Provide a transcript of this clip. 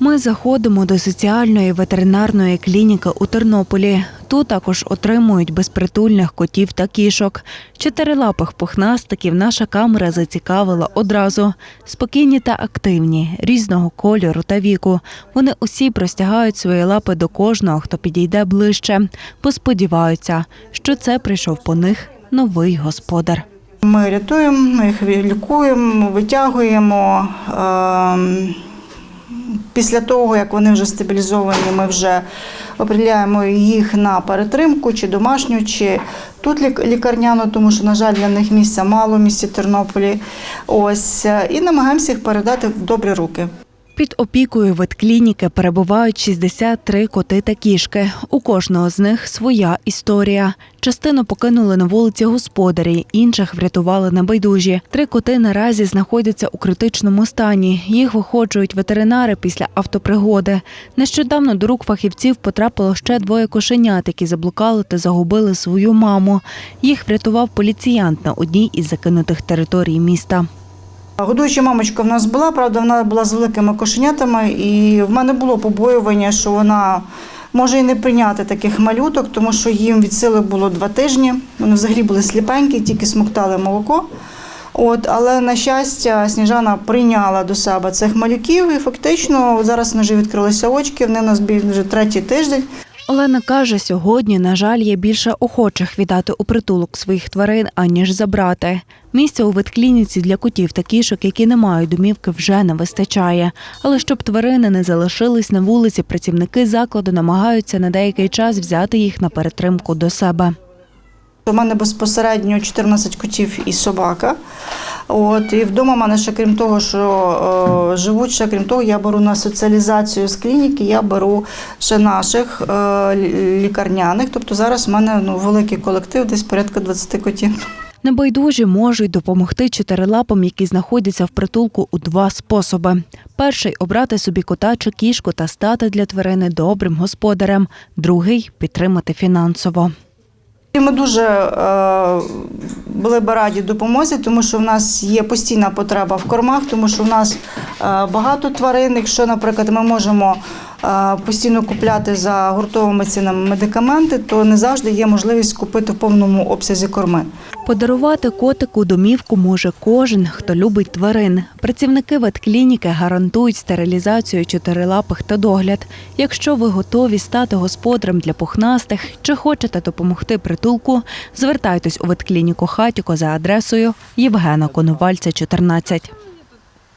Ми заходимо до соціальної ветеринарної клініки у Тернополі. Тут також отримують безпритульних котів та кішок. Чотирилапих пухнастиків наша камера зацікавила одразу. Спокійні та активні, різного кольору та віку. Вони усі простягають свої лапи до кожного, хто підійде ближче, бо сподіваються, що це прийшов по них новий господар. Ми рятуємо, ми їх лікуємо, витягуємо. Ем, Після того, як вони вже стабілізовані, ми вже определяємо їх на перетримку, чи домашню, чи тут лікарняну, тому що, на жаль, для них місця мало в місті Тернополі. Ось, е, і намагаємося їх передати в добрі руки. Під опікою ветклініки перебувають 63 коти та кішки. У кожного з них своя історія. Частину покинули на вулиці господарі, інших врятували небайдужі. Три коти наразі знаходяться у критичному стані. Їх виходжують ветеринари після автопригоди. Нещодавно до рук фахівців потрапило ще двоє кошенят, які заблукали та загубили свою маму. Їх врятував поліціянт на одній із закинутих територій міста. Годуюча мамочка в нас була, правда, вона була з великими кошенятами, і в мене було побоювання, що вона може і не прийняти таких малюток, тому що їм від сили було два тижні. Вони взагалі були сліпенькі, тільки смоктали молоко. От, але на щастя, Сніжана прийняла до себе цих малюків, і фактично зараз вже відкрилися очки. Вони у нас вже третій тиждень. Олена каже, сьогодні, на жаль, є більше охочих віддати у притулок своїх тварин, аніж забрати. Місця у ветклініці для котів та кішок, які не мають домівки, вже не вистачає. Але щоб тварини не залишились на вулиці, працівники закладу намагаються на деякий час взяти їх на перетримку до себе. У мене безпосередньо 14 котів і собака. От, і вдома в мене ще крім того, що е, живуть, ще крім того, я беру на соціалізацію з клініки, я беру ще наших е, лікарняних. Тобто зараз в мене ну, великий колектив, десь порядка 20 котів. Небайдужі можуть допомогти чотирилапам, які знаходяться в притулку у два способи: перший обрати собі кота чи кішку та стати для тварини добрим господарем, другий підтримати фінансово. Ми дуже е, були б раді допомозі, тому що в нас є постійна потреба в кормах, тому що в нас е, багато тварин. Якщо, наприклад, ми можемо постійно купляти за гуртовими цінами медикаменти, то не завжди є можливість купити в повному обсязі корми. Подарувати котику домівку може кожен, хто любить тварин. Працівники ветклініки гарантують стерилізацію чотирилапих та догляд. Якщо ви готові стати господарем для пухнастих чи хочете допомогти притулку, звертайтесь у ветклініку Хатіко за адресою Євгена Коновальця, 14.